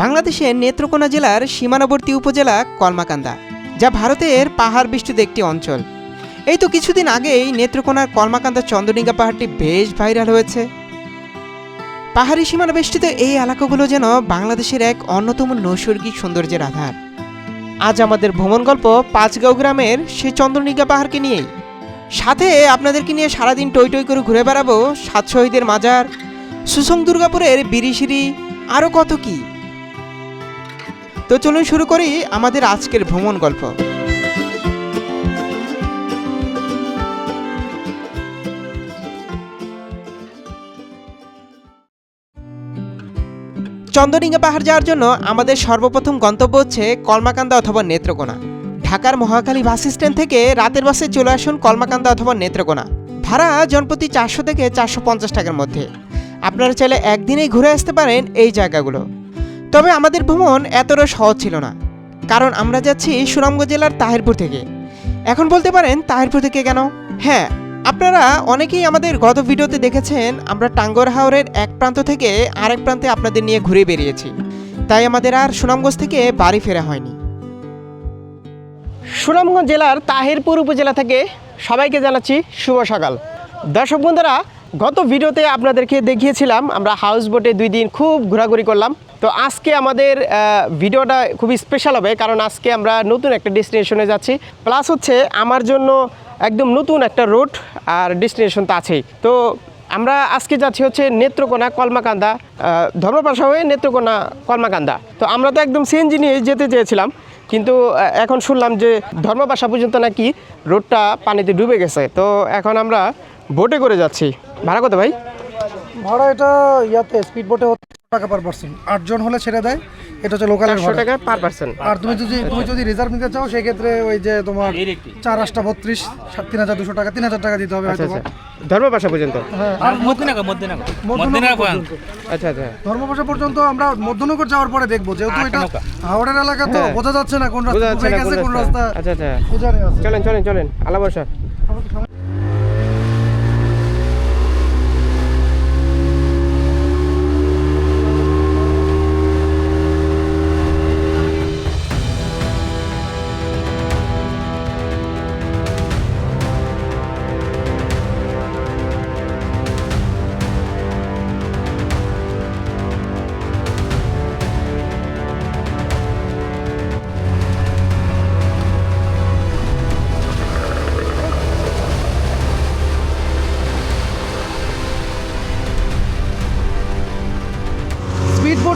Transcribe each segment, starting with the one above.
বাংলাদেশের নেত্রকোনা জেলার সীমানাবর্তী উপজেলা কলমাকান্দা, যা ভারতের পাহাড় বেষ্টিত একটি অঞ্চল। এই তো কিছুদিন আগেই নেত্রকোনার কলমাকান্দা চন্দ্রডিঙ্গা পাহাড়টি বেশ ভাইরাল হয়েছে। পাহাড়ি সীমানা বেষ্টিত এই এলাকাগুলো যেন বাংলাদেশের এক অন্যতম নৈসর্গিক সৌন্দর্যের আধার। আজ আমাদের ভ্রমণ গল্প পাঁচগাঁও গ্রামের সেই চন্দ্রনিগা পাহাড়কে নিয়েই। সাথে আপনাদেরকে নিয়ে সারাদিন টই টই করে ঘুরে বেড়াবো সাত শহীদের মাজার সুসং দুর্গাপুরের বিরিশিরি আরও কত কি। তো চলুন শুরু করি আমাদের আজকের ভ্রমণ গল্প। চন্দনিঙ্গা পাহাড় যাওয়ার জন্য আমাদের সর্বপ্রথম গন্তব্য হচ্ছে কলমাকান্দা অথবা নেত্রকোনা। ঢাকার মহাকালী বাস স্ট্যান্ড থেকে রাতের বাসে চলে আসুন কলমাকান্দা অথবা নেত্রকোনা। ভাড়া জনপ্রতি চারশো থেকে চারশো পঞ্চাশ টাকার মধ্যে। আপনারা চাইলে একদিনেই ঘুরে আসতে পারেন এই জায়গাগুলো। তবে আমাদের ভ্রমণ এতটা সহজ ছিল না, কারণ আমরা যাচ্ছি সুনামগঞ্জ জেলার তাহিরপুর থেকে। এখন বলতে পারেন, তাহিরপুর থেকে কেন? হ্যাঁ আপনারা অনেকেই আমাদের গত ভিডিওতে দেখেছেন, আমরা টাঙ্গর হাওরের এক প্রান্ত থেকে আরেক প্রান্তে আপনাদের নিয়ে ঘুরে বেরিয়েছি। তাই আমাদের আর সুনামগঞ্জ থেকে বাড়ি ফেরা হয়নি। সুনামগঞ্জ জেলার তাহিরপুর উপজেলা থেকে সবাইকে জানাচ্ছি শুভ সকাল। দর্শক বন্ধুরা, গত ভিডিওতে আপনাদেরকে দেখিয়েছিলাম, আমরা হাউস বোটে দুই দিন খুব ঘোরাঘুরি করলাম। তো আজকে আমাদের ভিডিওটা খুবই স্পেশাল হবে, কারণ আজকে আমরা নতুন একটা ডেস্টিনেশনে যাচ্ছি। প্লাস হচ্ছে আমার জন্য একদম নতুন একটা রুট আর ডেস্টিনেশন তো আছেই। তো আমরা আজকে যাচ্ছি হচ্ছে নেত্রকোনা কলমাকান্দা ধর্মপাশা হয়ে নেত্রকোনা কলমাকান্দা। তো আমরা তো একদম সিএনজি নিয়ে যেতে চেয়েছিলাম, কিন্তু এখন শুনলাম যে ধর্মপাশা পর্যন্ত নাকি রোডটা পানিতে ডুবে গেছে। তো এখন আমরা বোটে করে যাচ্ছি। ভাড়া কত ভাই? ভাড়া এটা ইয়াতে স্পিড বোটে টাকা পার পার্সন আটজন হলে ছেড়ে দেয় এটা হচ্ছে লোকালের ভাড়া। টাকা পার পার্সন আর তুমি যদি তুমি যদি রিজার্ভ নিতে চাও সেক্ষেত্রে ওই যে তোমার চার আটটা বত্রিশ তিন হাজার দুশো টাকা তিন হাজার টাকা দিতে হবে আচ্ছা আচ্ছা। ধর্মপাশা পর্যন্ত? হ্যাঁ আর মধ্যনাগর মধ্যনাগর পর্যন্ত। আচ্ছা আচ্ছা। ধর্মপাশা পর্যন্ত আমরা মধ্যনগর যাওয়ার পরে দেখব যেহেতু এটা হাওড়ের এলাকা তো হ্যাঁ। বোঝা যাচ্ছে না কোন রাস্তা কোন রাস্তা। আচ্ছা আচ্ছা। চলেন চলেন চলেন।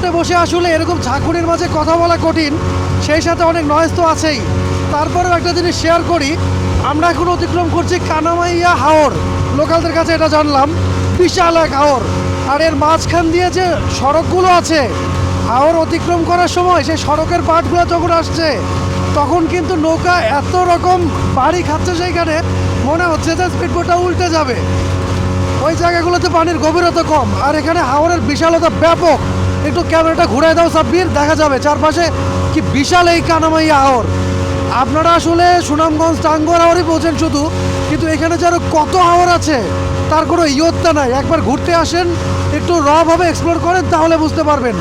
বর্ষা বসে আসলে এরকম ঝাঁকুনির মাঝে কথা বলা কঠিন। সেই সাথে অনেক নয়েজ তো আছেই। তারপরেও একটা জিনিস শেয়ার করি। আমরা এখন অতিক্রম করছি কানামাইয়া হাওর। লোকালদের কাছে এটা জানলাম। বিশাল এক হাওর। আর এর মাঝখান দিয়ে যে সড়কগুলো আছে, হাওর অতিক্রম করার সময় সেই সড়কের পাটগুলো যখন আসছে, তখন কিন্তু নৌকা এত রকম বাড়ি খাচ্ছে সেইখানে, মনে হচ্ছে যে স্পিড বোটটা উল্টে যাবে। ওই জায়গাগুলোতে পানির গভীরতা কম। আর এখানে হাওরের বিশালতা ব্যাপক। একটু ক্যামেরাটা ঘুরাই দাও, সাব্বির। দেখা যাবে চারপাশে কি বিশাল এই কানামাই আহর। আপনারা আসলে সুনামগঞ্জ, টাঙ্গর আহরই পৌঁছেন শুধু, কিন্তু এখানে যে কত আওয়ার আছে, তার কোনো ইয়ত্তা নাই। একবার ঘুরতে আসেন, একটু রভাবে এক্সপ্লোর করেন, তাহলে বুঝতে পারবেন।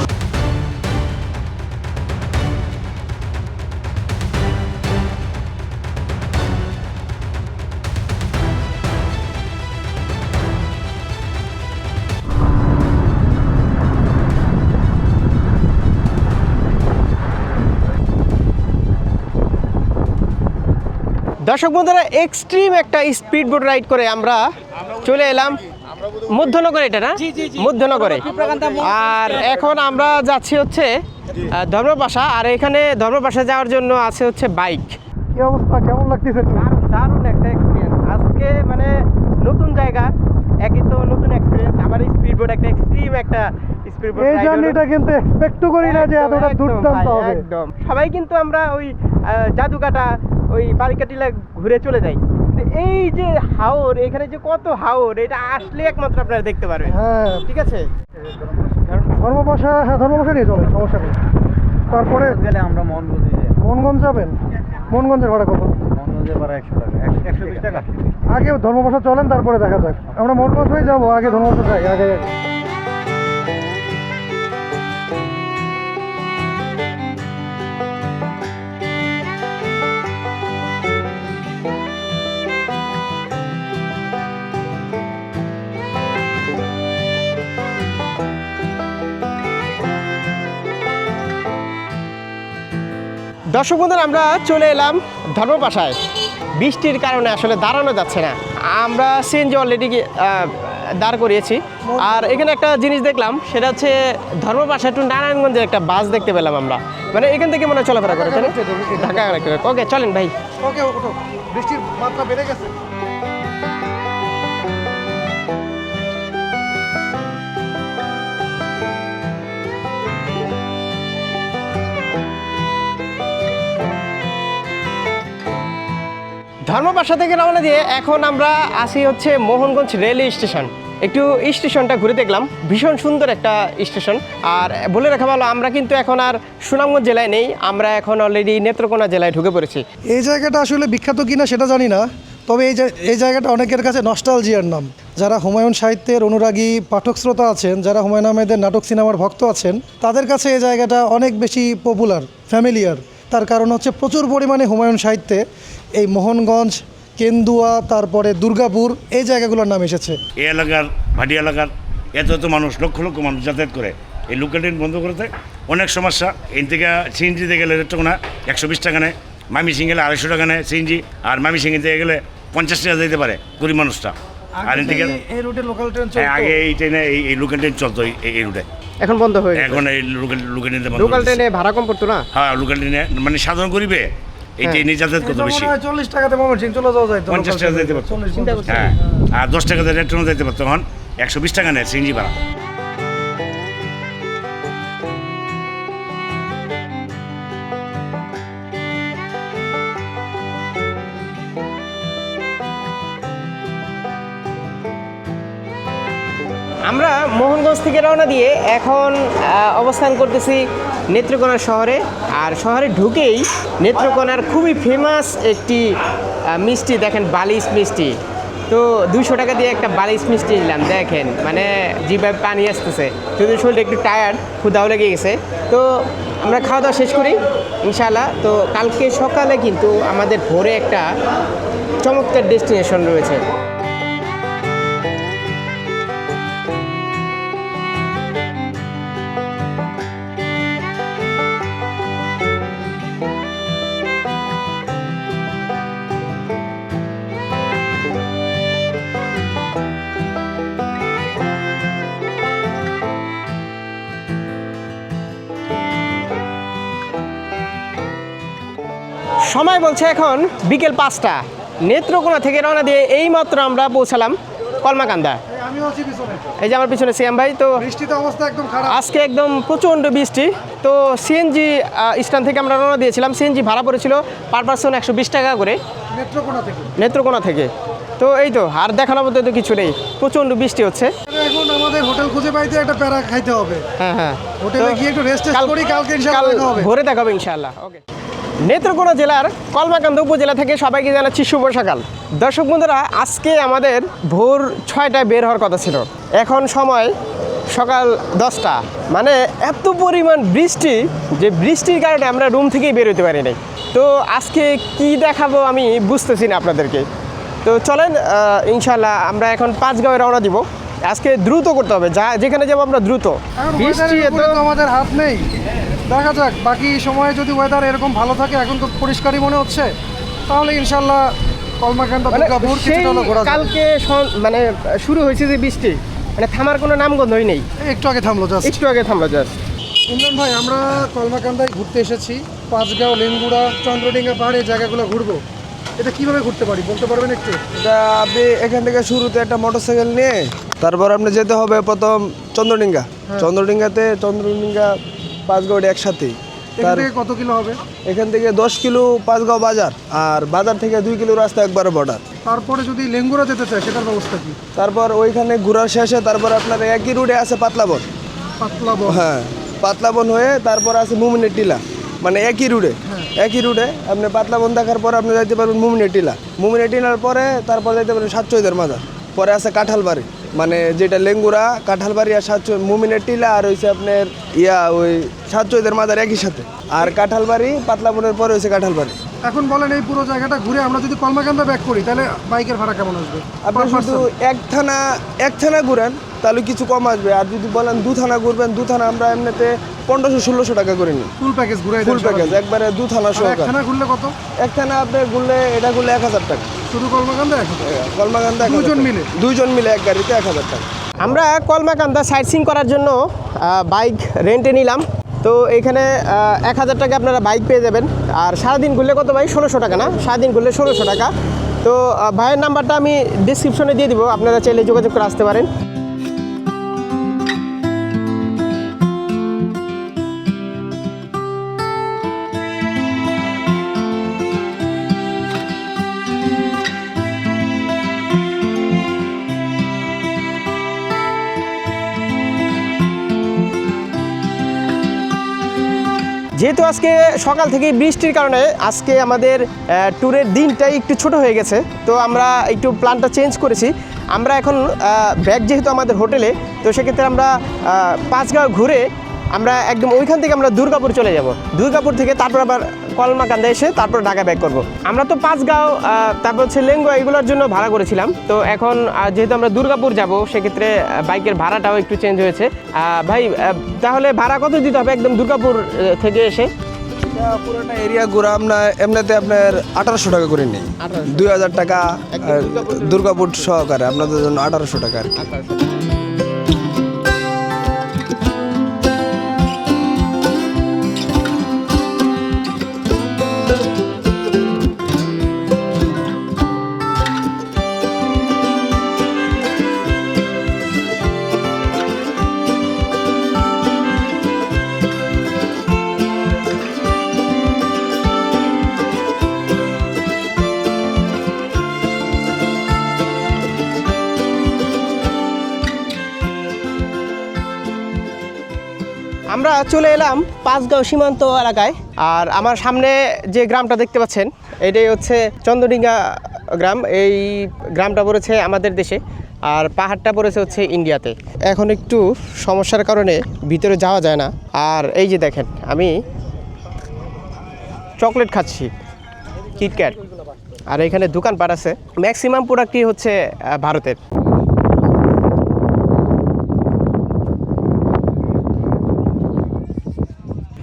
দর্শক বন্ধুরা এক্সট্রিম একটা স্পিড বোট রাইড করে আমরা চলে এলাম মধ্যনগর এটা না? মধ্যনগরে। আর এখন আমরা যাচ্ছি হচ্ছে ধর্মপাশা আর এখানে ধর্মপাশা যাওয়ার জন্য আছে হচ্ছে বাইক কি অবস্থা? কেমন লাগতেছে দারুণ দারুণ একটা এক্সপিরিয়েন্স আজকে মানে নতুন জায়গা একই তো নতুন এক্সপিরিয়েন্স আমার স্পিড বোট একটা এক্সট্রিম একটা স্পিড বোট এই জার্নিটা কিন্তু এক্সপেক্ট করি না যে এতটা দুর্দান্ত হবে। একদম সবাই কিন্তু আমরা ওই জাদুকাটা ওই বারিকাটিলা ঘুরে চলে যাই। এই যে হাওর এখানে যে কত হাওর এটা আসলে একমাত্র আপনারা দেখতে পারবেন। হ্যাঁ। ঠিক আছে? ধর্মপাশা হ্যাঁ ধর্মপাশা নিয়ে চলে সমস্যা নেই। তারপরে গেলে আমরা মনগঞ্জে মনগঞ্জ যাবেন? মনগঞ্জের ভাড়া কত? মনগঞ্জে ভাড়া একশো টাকা একশো বিশ টাকা। আগে ধর্মপাশা চলেন তারপরে দেখা যাক। আমরা মনগঞ্জ হয়ে যাব আগে ধর্মপাশা যাই আগে আগে দর্শক বন্ধুরা আমরা চলে এলাম ধর্মপাশায়। বৃষ্টির কারণে আসলে দাঁড়ানো যাচ্ছে না। আমরা সিএনজি অলরেডি দাঁড় করিয়েছি। আর এখানে একটা জিনিস দেখলাম সেটা হচ্ছে ধর্মপাশা টু নারায়ণগঞ্জের একটা বাস দেখতে পেলাম আমরা। মানে এখান থেকে মনে হয় চলাফেরা করে ঢাকা ওকে চলেন ভাই। ওকে বৃষ্টির মাত্রা বেড়ে গেছে। ধর্মপাশা থেকে রওনা দিয়ে এখন আমরা আসি হচ্ছে মোহনগঞ্জ রেলওয়ে স্টেশন। একটু স্টেশনটা ঘুরে দেখলাম, ভীষণ সুন্দর একটা স্টেশন। আর বলে রাখা ভালো, আমরা কিন্তু এখন আর সুনামগঞ্জ জেলায় নেই, আমরা এখন অলরেডি নেত্রকোনা জেলায় ঢুকে পড়েছি। এই জায়গাটা আসলে বিখ্যাত কিনা সেটা জানি না, তবে এই এই জায়গাটা অনেকের কাছে নস্টালজিয়ার নাম। যারা হুমায়ুন সাহিত্যের অনুরাগী পাঠক শ্রোতা আছেন, যারা হুমায়ুন আহমেদের নাটক সিনেমার ভক্ত আছেন, তাদের কাছে এই জায়গাটা অনেক বেশি পপুলার ফ্যামিলিয়ার তার কারণ হচ্ছে প্রচুর পরিমাণে হুমায়ুন সাহিত্যে এই মোহনগঞ্জ কেন্দুয়া তারপরে দুর্গাপুর এই জায়গাগুলোর নাম এসেছে। এই এলাকার ভাটি এলাকার এত এত মানুষ লক্ষ লক্ষ মানুষ যাতায়াত করে। এই লোকাল ট্রেন বন্ধ করতে অনেক সমস্যা। এই থেকে সিএনজিতে গেলে না একশো বিশ টাকা নেয়। মামি সিং গেলে আড়াইশো টাকা নেয় সিএনজি আর মামি সিংতে গেলে পঞ্চাশ টাকা যেতে পারে কুড়ি মানুষটা। আর এই থেকে এই রুটে লোকাল ট্রেন আগে এই ট্রেনে এই এই লোকাল ট্রেন চলতো এই এই রুটে এখন বন্ধ হয়ে গেছে? এখন এই লোকাল লোকাল ট্রেনে লোকাল ট্রেনে ভাড়া কম পড়তো না? হ্যাঁ লোকাল ট্রেনে মানে সাধারণ করিবে এই হ্যাঁ। ট্রেনে যাতায়াত কত বেশি? চল্লিশ টাকাতে ময়মনসিং চলে যাওয়া যায় পঞ্চাশ টাকা যেতে পারতো। হ্যাঁ। আর দশ টাকাতে দিয়ে ট্রেনে যেতে পারতো। তখন একশো বিশ টাকা নেয় সিঞ্জি ভাড়া। আমরা মোহনগঞ্জ থেকে রওনা দিয়ে এখন অবস্থান করতেছি নেত্রকোনা শহরে। আর শহরে ঢুকেই নেত্রকোনার খুবই ফেমাস একটি মিষ্টি দেখেন, বালিশ মিষ্টি। তো দুশো টাকা দিয়ে একটা বালিশ মিষ্টি নিলাম, দেখেন। মানে জিভাবে পানি আসতেছে। যদি শরীরটা একটু টায়ার্ড ক্ষুদাও লেগে গেছে। তো আমরা খাওয়া দাওয়া শেষ করি, ইনশাআল্লাহ। তো কালকে সকালে কিন্তু আমাদের ভোরে একটা চমৎকার ডেস্টিনেশন রয়েছে। সময় বলছে এখন বিকেল পাঁচটা। নেত্রকোনা থেকে রওনা দিয়ে এইমাত্র আমরা পৌঁছালাম কলমাকান্দা। এই যে আমার পিছনে সিএম ভাই তো অবস্থা একদম খারাপ। আজকে একদম প্রচণ্ড বৃষ্টি। তো সিএনজি স্ট্যান্ড থেকে আমরা রওনা দিয়েছিলাম। সিএনজি ভাড়া পড়েছিল পার পার্সন একশো বিশ টাকা করে। নেত্রকোনা থেকে। নেত্রকোনা থেকে। তো এই তো আর দেখানোর মধ্যে তো কিছু নেই। প্রচণ্ড বৃষ্টি হচ্ছে। এখন আমাদের হোটেল খুঁজে পাইতে একটা প্যারা খাইতে হবে। হ্যাঁ হ্যাঁ। হোটেলে গিয়ে একটু রেস্ট করি কালকে ইনশাআল্লাহ ভোরে দেখা হবে ইনশাআল্লাহ। ওকে নেত্রকোনা জেলার কলমাকান্দা উপজেলা থেকে সবাইকে জানাচ্ছি শুভ সকাল। দর্শক বন্ধুরা, আজকে আমাদের ভোর ছয়টায় বের হওয়ার কথা ছিল। এখন সময় সকাল দশটা। মানে এত পরিমাণ বৃষ্টি যে বৃষ্টির কারণে আমরা রুম থেকেই বের হতে পারি নাই তো আজকে কি দেখাবো আমি বুঝতেছি না আপনাদেরকে। তো চলেন ইনশাল্লাহ আমরা এখন পাঁচগাঁওয়ে রওনা দিব। আজকে দ্রুত করতে হবে। যা, যেখানে যাব আমরা দ্রুত। বৃষ্টি এত আমাদের হাত নেই। দেখা যাক বাকি সময়ে যদি ওয়েদার এরকম ভালো থাকে এখন তো পরিষ্কারই মনে হচ্ছে তাহলে ইনশাল্লাহ কলমাকান্দা মানে দুর্গাপুর কিছুটা হলো ঘোরা কালকে মানে শুরু হয়েছে যে বৃষ্টি মানে থামার কোনো নামগন্ধই নেই একটু আগে থামলো জাস্ট একটু আগে থামলো জাস্ট ইমরান ভাই আমরা কলমাকান্দায় ঘুরতে এসেছি পাঁচগাঁও লেঙ্গুড়া চন্দ্রডিঙ্গা পাহাড় এই জায়গাগুলো ঘুরবো। এটা কীভাবে ঘুরতে পারি বলতে পারবেন একটু? এটা আপনি এখান থেকে শুরুতে একটা মোটরসাইকেল নিয়ে তারপর আপনি যেতে হবে প্রথম চন্দ্রডিঙ্গা। চন্দ্রডিঙ্গাতে চন্দ্রডিঙ্গা পাঁচগাঁও একসাথেই তার কত কিলো হবে? এখান থেকে দশ কিলো পাঁচগাঁও বাজার আর বাজার থেকে দুই কিলো রাস্তা একবার বর্ডার তারপরে যদি লেঙ্গুড়া যেতে চায় সেটার ব্যবস্থা কি? তারপর ওইখানে ঘোরার শেষে তারপর আপনার একই রুটে আছে পাতলাবন পাতলা বল হ্যাঁ পাতলাবন হয়ে তারপর আছে মুমিনের টিলা। মানে একই রুটে একই রুটে আপনি পাতলাবন দেখার পর আপনি যাইতে পারবেন মুমিনের টিলা। মুমিনের টিলার পরে তারপর যাইতে পারবেন সাতচৈদের মাজার। পরে আছে কাঁঠালবাড়ি মানে যেটা লেঙ্গুরা কাঁঠালবাড়ি আর সাতচৈ মুমিনের টিলা আর হইছে আপনার ইয়া ওই সাতচৈদের মাজার একই সাথে। আর কাঁঠালবাড়ি পাতলাবনের পরে হয়েছে কাঁঠালবাড়ি। এখন বলেন এই পুরো জায়গাটা ঘুরে আমরা যদি কলমাকান্দা ব্যাক করি তাহলে বাইকের ভাড়া কেমন আসবে? আপনি শুধু এক থানা এক থানা ঘুরেন তাহলে কিছু কম আসবে। আর যদি বলেন দু থানা ঘুরবেন দু থানা আমরা এমনিতে পনেরোশো ষোলোশো টাকা করে নিই। ফুল প্যাকেজ ঘুরে ফুল প্যাকেজ একবারে দু থানা সহকারে। একখানা ঘুরলে কত? এক থানা আপনি ঘুরলে এটা ঘুরলে এক হাজার টাকা। শুধু কলমাকান্দা দুইজন টাকা। মিলে? দুজন মিলে? এক গাড়িতে এক হাজার টাকা। আমরা কলমাকান্দা সাইট সিং করার জন্য বাইক রেন্টে নিলাম। তো এখানে এক হাজার টাকা আপনারা বাইক পেয়ে যাবেন। আর সারাদিন ঘুরলে কত ভাই? ষোলোশো টাকা না? সারাদিন ঘুরলে ষোলোশো টাকা। তো ভাইয়ের নাম্বারটা আমি ডিসক্রিপশনে দিয়ে দিব। আপনারা চাইলে যোগাযোগ করে আসতে পারেন। যেহেতু আজকে সকাল থেকে বৃষ্টির কারণে আজকে আমাদের ট্যুরের দিনটাই একটু ছোট হয়ে গেছে, তো আমরা একটু প্ল্যানটা চেঞ্জ করেছি। আমরা এখন ব্যাগ যেহেতু আমাদের হোটেলে, তো সেক্ষেত্রে আমরা পাঁচগাঁও ঘুরে আমরা একদম ওইখান থেকে আমরা দুর্গাপুর চলে যাব। দুর্গাপুর থেকে তারপর আবার কলমাকান্দা এসে তারপর ঢাকা ব্যাক করব। আমরা তো পাঁচগাঁও তারপর হচ্ছে লেঙ্গুয়া এগুলোর জন্য ভাড়া করেছিলাম। তো এখন যেহেতু আমরা দুর্গাপুর যাব সেক্ষেত্রে বাইকের ভাড়াটাও একটু চেঞ্জ হয়েছে। ভাই তাহলে ভাড়া কত দিতে হবে একদম দুর্গাপুর থেকে এসে? পুরোটা এরিয়া ঘুরে আপনার এমনিতে আপনার আঠারোশো টাকা করে নেই। দুই হাজার টাকা দুর্গাপুর। দুর্গাপুর সহকারে আপনাদের জন্য আঠারোশো টাকা আর কি। চলে এলাম পাঁচগাঁও সীমান্ত এলাকায়। আর আমার সামনে যে গ্রামটা দেখতে পাচ্ছেন, এটাই হচ্ছে চন্দ্রডিঙ্গা গ্রাম। এই গ্রামটা পড়েছে আমাদের দেশে, আর পাহাড়টা পড়েছে হচ্ছে ইন্ডিয়াতে। এখন একটু সমস্যার কারণে ভিতরে যাওয়া যায় না। আর এই যে দেখেন, আমি চকলেট খাচ্ছি কিটক্যাট আর এখানে দোকানপাট আছে। ম্যাক্সিমাম প্রোডাক্টই হচ্ছে ভারতের।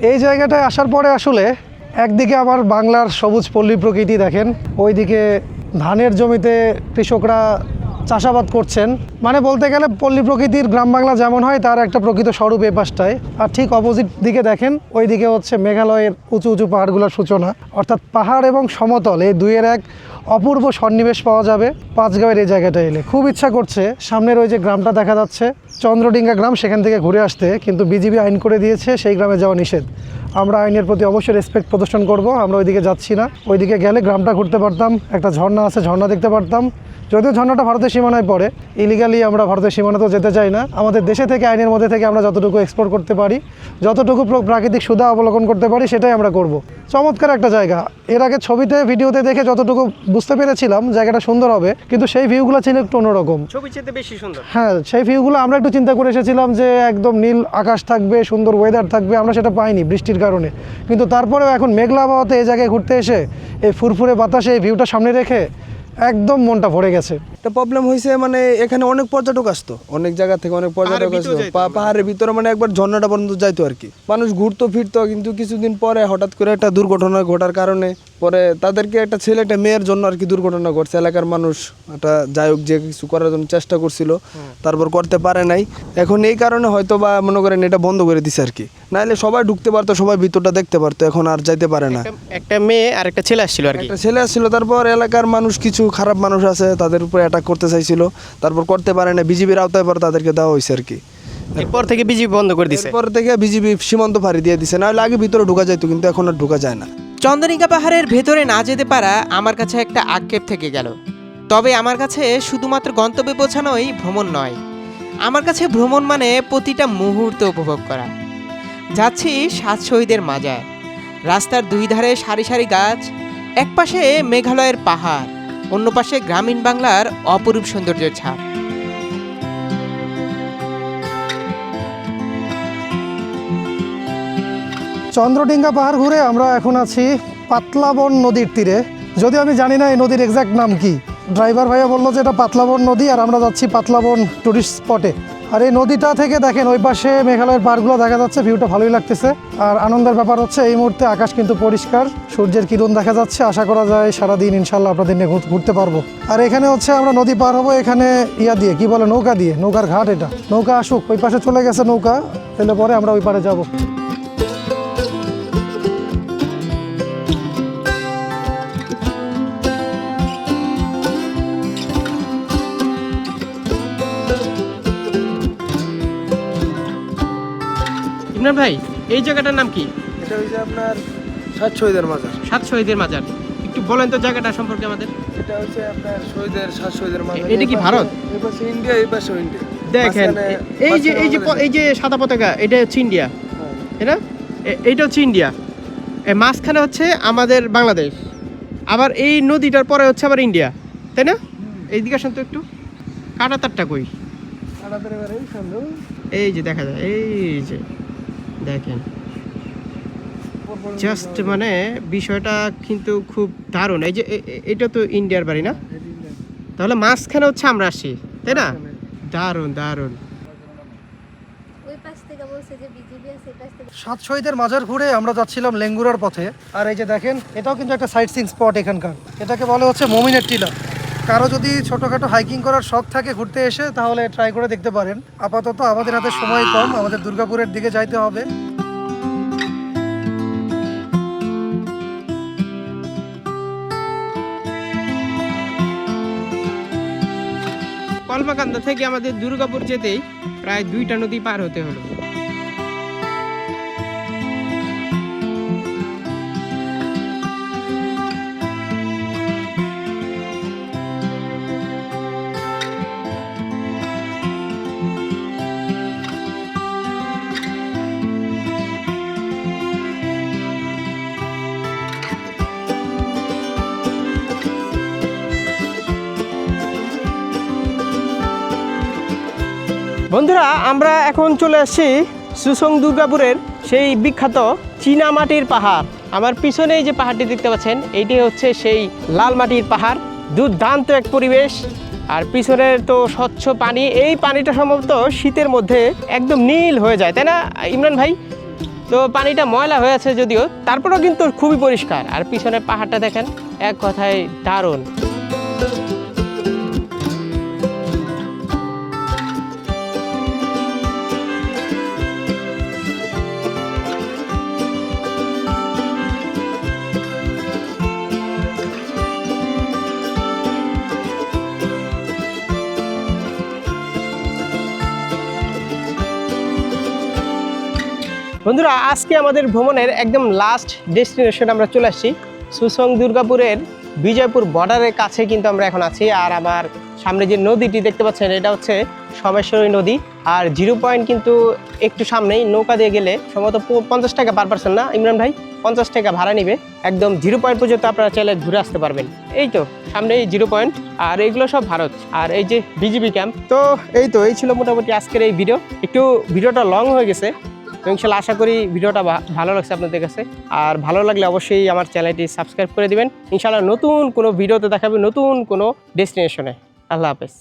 এই জায়গাটায় আসার পরে আসলে একদিকে আমার বাংলার সবুজ পল্লী প্রকৃতি দেখেন, ওইদিকে ধানের জমিতে কৃষকরা চাষাবাদ করছেন। মানে বলতে গেলে পল্লী প্রকৃতির গ্রাম বাংলা যেমন হয়, তার একটা প্রকৃত স্বরূপ এই পাশটায়। আর ঠিক অপোজিট দিকে দেখেন, ওইদিকে হচ্ছে মেঘালয়ের উঁচু উঁচু পাহাড়গুলোর সূচনা। অর্থাৎ পাহাড় এবং সমতল, এই দুইয়ের এক অপূর্ব সন্নিবেশ পাওয়া যাবে পাঁচগাঁয়ের এই জায়গাটা এলে। খুব ইচ্ছা করছে। সামনের ওই যে গ্রামটা দেখা যাচ্ছে, চন্দ্রডিঙ্গা গ্রাম, সেখান থেকে ঘুরে আসতে, কিন্তু বিজিবি আইন করে দিয়েছে, সেই গ্রামে যাওয়া নিষেধ। আমরা আইনের প্রতি অবশ্যই রেসপেক্ট প্রদর্শন করব, আমরা ওইদিকে যাচ্ছি না। ওইদিকে গেলে গ্রামটা ঘুরতে পারতাম, একটা ঝর্ণা আছে, ঝর্ণা দেখতে পারতাম। যদিও ঝর্ণাটা ভারতের সীমানায় পড়ে ইলিগালি আমরা ভারতের সীমানাতেও যেতে চাই না। আমাদের দেশে থেকে আইনের মধ্যে থেকে আমরা যতটুকু এক্সপোর্ট করতে পারি যতটুকু প্র- প্রাকৃতিক সুধা অবলোকন করতে পারি সেটাই আমরা করব। চমৎকার একটা জায়গা। এর আগে ছবিতে ভিডিওতে দেখে যতটুকু বুঝতে পেরেছিলাম জায়গাটা সুন্দর হবে কিন্তু সেই ভিউগুলো ছিল একটু অন্যরকম। ছবি চেতে বেশি সুন্দর। হ্যাঁ সেই ভিউগুলো আমরা একটু চিন্তা করে এসেছিলাম যে একদম নীল আকাশ থাকবে সুন্দর ওয়েদার থাকবে আমরা সেটা পাইনি বৃষ্টির কারণে। কিন্তু তারপরেও এখন মেঘলা আবহাওয়াতে এই জায়গায় ঘুরতে এসে এই ফুরফুরে বাতাসে এই ভিউটা সামনে রেখে একদম মনটা ভরে গেছে। একটা প্রবলেম হয়েছে মানে এখানে অনেক পর্যটক আসতো। অনেক জায়গা থেকে অনেক পর্যটক আসতো। পাহাড়ের ভিতরে মানে একবার ঝর্ণাটা পর্যন্ত যাইতো আর কি। মানুষ ঘুরতো ফিরতো কিন্তু কিছুদিন পরে হঠাৎ করে একটা দুর্ঘটনা ঘটার কারণে পরে তাদেরকে একটা ছেলে একটা মেয়ের জন্য আর কি দুর্ঘটনা ঘটছে। এলাকার মানুষ একটা যাই হোক যে কিছু করার জন্য চেষ্টা করছিল। তারপর করতে পারে নাই। এখন এই কারণে হয়তো বা মনে করেন এটা বন্ধ করে দিছে আর কি। নাহলে সবাই ঢুকতে পারতো সবাই ভিতরটা দেখতে পারতো এখন আর যাইতে পারে না। একটা- মেয়ে আর একটা ছেলে আসছিল আর কি। একটা ছেলে আসছিল তারপর এলাকার মানুষ কিছু খারাপ মানুষ আছে তাদের উপরে অ্যাটাক করতে চাইছিল তারপর করতে পারে না বিজিবির আওতায় পর তাদেরকে দেওয়া হয়েছে আর কি। এরপর থেকে বিজিবি বন্ধ করে দিছে। এরপর থেকে বিজিবি সীমান্ত ফাঁড়ি দিয়ে দিছে নাহলে আগে ভিতরে ঢোকা যাইতো কিন্তু এখন আর ঢোকা যায় না। চন্দ্রনিকা পাহাড়ের ভেতরে না যেতে পারা আমার কাছে একটা আক্ষেপ থেকে গেল। তবে আমার কাছে শুধুমাত্র গন্তব্যে পৌঁছানোই ভ্রমণ নয়। আমার কাছে ভ্রমণ মানে প্রতিটা মুহূর্ত উপভোগ করা। যাচ্ছি সাত শহীদের মাজার। রাস্তার দুই ধারে সারি সারি গাছ, এক পাশে মেঘালয়ের পাহাড়, অন্য পাশে গ্রামীণ বাংলার অপরূপ সৌন্দর্যের ছাপ। চন্দ্রডিঙ্গা পাহাড় ঘুরে আমরা এখন আছি পাতলাবন নদীর তীরে। যদিও আমি জানি না এই নদীর এক্সাক্ট নাম কি। ড্রাইভার ভাইয়া বলল যে এটা পাতলাবন নদী আর আমরা যাচ্ছি পাতলাবন টুরিস্ট স্পটে আর এই নদীটা থেকে দেখেন, ওই পাশে মেঘালয়ের পার্কগুলো দেখা যাচ্ছে ভিউটা ভালোই লাগতেছে। আর আনন্দের ব্যাপার হচ্ছে, এই মুহূর্তে আকাশ কিন্তু পরিষ্কার, সূর্যের কিরণ দেখা যাচ্ছে, আশা করা যায় সারাদিন ইনশাল্লাহ আপনাদের নিয়ে ঘুর- ঘুরতে পারব। আর এখানে হচ্ছে, আমরা নদী পার হব এখানে ইয়া দিয়ে, কি বলে, নৌকা দিয়ে, নৌকার ঘাট এটা। নৌকা আসুক, ওই পাশে চলে গেছে নৌকা তাহলে পরে আমরা ওই পারে যাব। ইমরান ভাই এই জায়গাটার নাম কি? এটা হচ্ছে আপনার সাত শহীদের মাজার। সাত শহীদের মাজার। একটু বলেন তো জায়গাটা সম্পর্কে আমাদের। এটা হচ্ছে আপনার শহীদের সাত শহীদের মাজার। এটা কি ভারত? এই পাশে ইন্ডিয়া এই পাশে ইন্ডিয়া। দেখেন এই যে এই যে এই যে সাদা পতাকা এটা হচ্ছে ইন্ডিয়া। হ্যাঁ। তাই না এ- এইটা হচ্ছে ইন্ডিয়া। মাঝখানে হচ্ছে আমাদের বাংলাদেশ। আবার এই নদীটার পরে হচ্ছে আবার ইন্ডিয়া। তাই না? এইদিকে আসেন তো একটু। কাটা তারটা কই এই। এই যে দেখা যায় এই যে। দেখেন। জাস্ট মানে বিষয়টা কিন্তু খুব দারুণ। এই যে এটা তো ইন্ডিয়ার বাড়ি না? তাহলে মাঝখানে হচ্ছে আমরা আসি, তাই না? দারুণ দারুণ। সাত মাজার ঘুরে আমরা যাচ্ছিলাম লেঙ্গুরার পথে। আর এই যে দেখেন, এটাও কিন্তু একটা সাইট সিং স্পট এখানকার। এটাকে বলে হচ্ছে মমিনের টিলা। কারও যদি ছোটোখাটো হাইকিং করার শখ থাকে ঘুরতে এসে, তাহলে ট্রাই করে দেখতে পারেন। আপাতত আমাদের হাতে সময় কম, আমাদের দুর্গাপুরের দিকে যাইতে হবে। কলমাকান্দা থেকে আমাদের দুর্গাপুর যেতেই প্রায় দুইটা নদী পার হতে হলো। বন্ধুরা, আমরা এখন চলে আসছি সুসং দুর্গাপুরের সেই বিখ্যাত চীনা মাটির পাহাড়। আমার পিছনে যে পাহাড়টি দেখতে পাচ্ছেন এইটি হচ্ছে সেই লাল মাটির পাহাড়। দুর্দান্ত এক পরিবেশ। আর পিছনের তো স্বচ্ছ পানি, এই পানিটা সম্ভবত শীতের মধ্যে একদম নীল হয়ে যায়, তাই না, ইমরান ভাই? তো পানিটা ময়লা হয়ে আছে যদিও, তারপরেও কিন্তু খুবই পরিষ্কার। আর পিছনের পাহাড়টা দেখেন, এক কথায় দারুণ। বন্ধুরা, আজকে আমাদের ভ্রমণের একদম লাস্ট ডেস্টিনেশন আমরা চলে আসছি। সুসং দুর্গাপুরের বিজয়পুর বর্ডারের কাছে কিন্তু আমরা এখন আছি। আর আমার সামনে যে নদীটি দেখতে পাচ্ছেন, এটা হচ্ছে সমেশ্বরী নদী। আর জিরো পয়েন্ট কিন্তু একটু সামনেই, নৌকা দিয়ে গেলে সম্ভবত পঞ্চাশ টাকা পার পার্সন না? ইমরান ভাই, পঞ্চাশ টাকা ভাড়া নিবে। একদম জিরো পয়েন্ট পর্যন্ত আপনারা চাইলে ঘুরে আসতে পারবেন। এই তো সামনে এই জিরো পয়েন্ট আর এইগুলো সব ভারত। আর এই যে বিজিবি ক্যাম্প তো এই তো, এই ছিল মোটামুটি আজকের এই ভিডিও একটু ভিডিওটা লং হয়ে গেছে। তো ইনশাল্লাহ আশা করি ভিডিওটা ভালো লাগছে আপনাদের কাছে। আর ভালো লাগলে অবশ্যই আমার চ্যানেলটি সাবস্ক্রাইব করে দিবেন। ইনশাল্লাহ নতুন কোনো ভিডিওতে দেখাবে নতুন কোনো ডেস্টিনেশনে। আল্লাহ হাফেজ।